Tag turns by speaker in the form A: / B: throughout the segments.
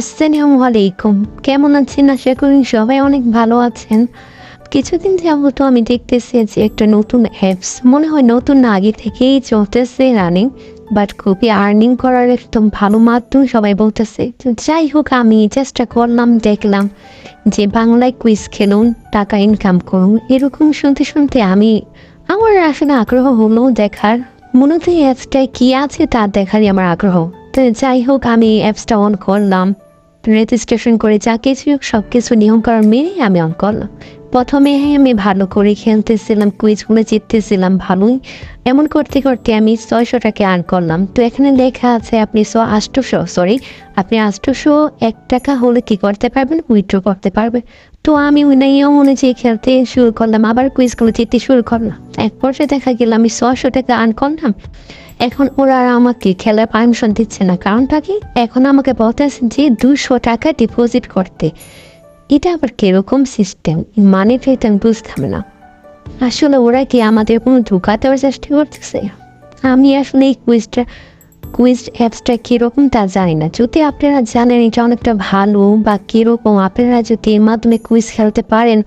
A: আসসালামু আলাইকুম। কেমন আছেন? আশা করি সবাই অনেক ভালো আছেন। কিছুদিন যাবত আমি দেখতেছি যে একটা নতুন অ্যাপস মনে হয় নতুন না, আগে থেকেই চলতেছে রানিং বাট খুবই আর্নিং করার একদম ভালো মাধ্যম সবাই বলতেছে। তো যাই হোক, আমি চেষ্টা করলাম, দেখলাম যে বাংলায় কুইজ খেলুন, টাকা ইনকাম করুন, এরকম শুনতে শুনতে আমি, আমার আসলে আগ্রহ হলো দেখার। মূলত এই অ্যাপসটায় কী আছে তা দেখারই আমার আগ্রহ। তো যাই হোক, আমি অ্যাপসটা অন করলাম। রেজিস্ট্রেশন করে যা কিছু সব কিছু নিয়মকানুন মেনে আমি অঙ্কল প্রথমে আমি ভালো করে খেলতেছিলাম কুইজগুলো জিততেছিলাম ভালোই। এমন করতে করতে আমি ছয়শো টাকা আর্ন করলাম। তো এখানে লেখা আছে আপনি ছ আষ্টশো সরি আপনি আষ্টশো এক টাকা হলে কি করতে পারবেন? উইথড্র করতে পারবেন তো আমি নিয়ম অনুযায়ী খেলতে শুরু করলাম, আবার কুইজগুলো জিততে শুরু করলাম। এক পর্যায়ে দেখা গেল আমি ছশো টাকা আর্ন করলাম। এখন ওরা আমাকে খেলার পারমিশন দিচ্ছে না। কারণটা কি? এখন আমাকে বলতেছে যে দুশো টাকা ডিপোজিট করতে। এটা আবার কীরকম সিস্টেম মানে আমি বুঝতাম না। আসলে ওরা কি আমাদের কোনো ধোকা দেওয়ার চেষ্টা করতেছে? আমি আসলে এই কুইজটা কুইজ অ্যাপসটা কীরকম তা জানি না। যদি আপনারা জানেন এটা অনেকটা ভালো বা কীরকম, আপনারা যদি এর মাধ্যমে কুইজ খেলতে পারেন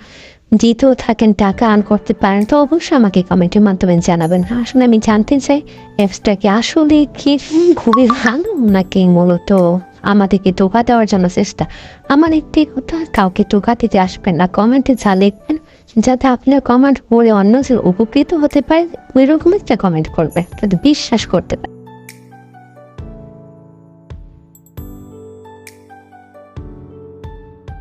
A: জিতেও থাকেন, টাকা আর্ন করতে পারেন, তো অবশ্যই আমাকে কমেন্টের মাধ্যমে জানাবেন। আসলে আমি জানতে চাই অ্যাপসটা কি আসলে কি খুবই ভালো নাকি মূলত? আমাদেরকে টোকা দেওয়ার জন্য চেষ্টা। আমার একটি কথা, কাউকে টোকা দিতে আসবেন না। কমেন্টে যা লিখবেন, যাতে আপনার কমেন্ট পড়ে অন্য উপকৃত হতে পারে ওই রকম একটা কমেন্ট করবে, যাতে বিশ্বাস করতে পারে।